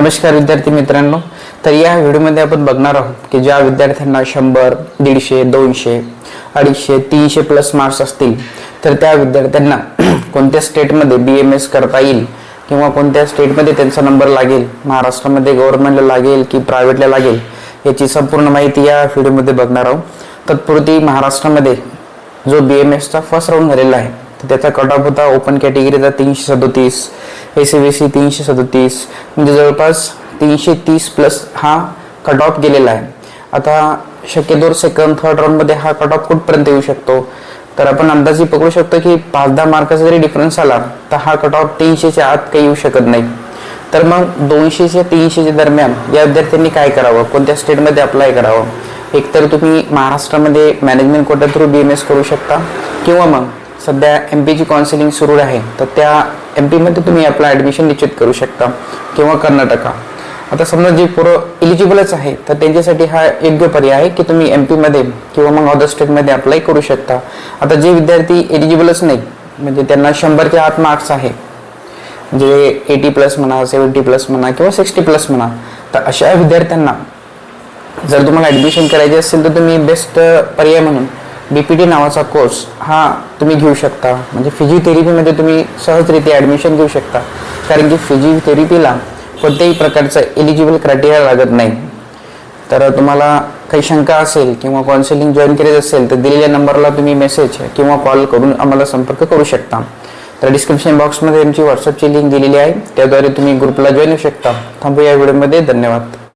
नमस्कार विद्यार्थी मित्रांनो. तर या व्हिडिओमध्ये आपण बघणार आहोत की ज्या विद्यार्थ्यांना शंभर दीडशे दोनशे अडीचशे तीनशे प्लस मार्क्स असतील तर त्या विद्यार्थ्यांना कोणत्या स्टेटमध्ये बी एम एस करता येईल किंवा कोणत्या स्टेटमध्ये त्यांचा नंबर लागेल महाराष्ट्रामध्ये गव्हर्नमेंटला लागेल की प्रायव्हेटला लागेल याची संपूर्ण माहिती या व्हिडिओमध्ये बघणार आहोत. तत्पुरती महाराष्ट्रामध्ये जो बी एम एसचा फर्स्ट राऊंड झालेला आहे तर त्याचा कट ऑफ होता ओपन कॅटेगरीचा तीनशे सदोतीस ए सी बी सी तीनशे सदोतीस म्हणजे जवळपास तीनशे तीस प्लस हा कट ऑफ गेलेला आहे. आता शक्यतो सेकंड थर्ड राऊंडमध्ये हा कट ऑफ कुठपर्यंत येऊ शकतो? तर आपण अंदाजी पकडू शकतो की पाच दहा मार्काचा जरी डिफरन्स आला तर हा कट ऑफ तीनशेच्या आत काही येऊ शकत नाही. तर मग दोनशेच्या तीनशेच्या दरम्यान या विद्यार्थ्यांनी काय करावं? कोणत्या स्टेटमध्ये अप्लाय करावं? एकतर तुम्ही महाराष्ट्रामध्ये management quota through B M S करू शकता किंवा मग सध्या एम पीची काउन्सिलिंग सुरू आहे. तर त्या एम पीमध्ये तुम्ही आपलं ॲडमिशन निश्चित करू शकता किंवा कर्नाटका. आता समजा जी पोरं इलिजिबलच आहे तर त्यांच्यासाठी हा योग्य पर्याय आहे की तुम्ही एम पीमध्ये किंवा मग अदर स्टेटमध्ये अप्लाय करू शकता. आता जे विद्यार्थी एलिजिबलच नाही म्हणजे त्यांना शंभरच्या आत मार्क्स आहे जे एटी प्लस म्हणा सेवन्टी प्लस म्हणा किंवा सिक्स्टी प्लस म्हणा तर अशा विद्यार्थ्यांना जर तुम्हाला ॲडमिशन करायचे असेल तर तुम्ही बेस्ट पर्याय म्हणून बी पी टी नावाचा कोर्स हा तुम्ही घेऊ शकता. म्हणजे फिजिओथेरपीमध्ये तुम्ही सहजरित्या ॲडमिशन घेऊ शकता. कारण की फिजिओथेरपीला कोणत्याही प्रकारचं एलिजिबल क्रायटेरिया लागत नाही. तर तुम्हाला काही शंका असेल किंवा काउन्सिलिंग जॉईन करायचं असेल तर दिलेल्या नंबरला तुम्ही मेसेज किंवा कॉल करून आम्हाला संपर्क करू शकता. तर डिस्क्रिप्शन बॉक्समध्ये आमची व्हॉट्सअपची लिंक दिलेली आहे. त्याद्वारे तुम्ही ग्रुपला जॉईन होऊ शकता. थांबू या व्हिडिओमध्ये धन्यवाद.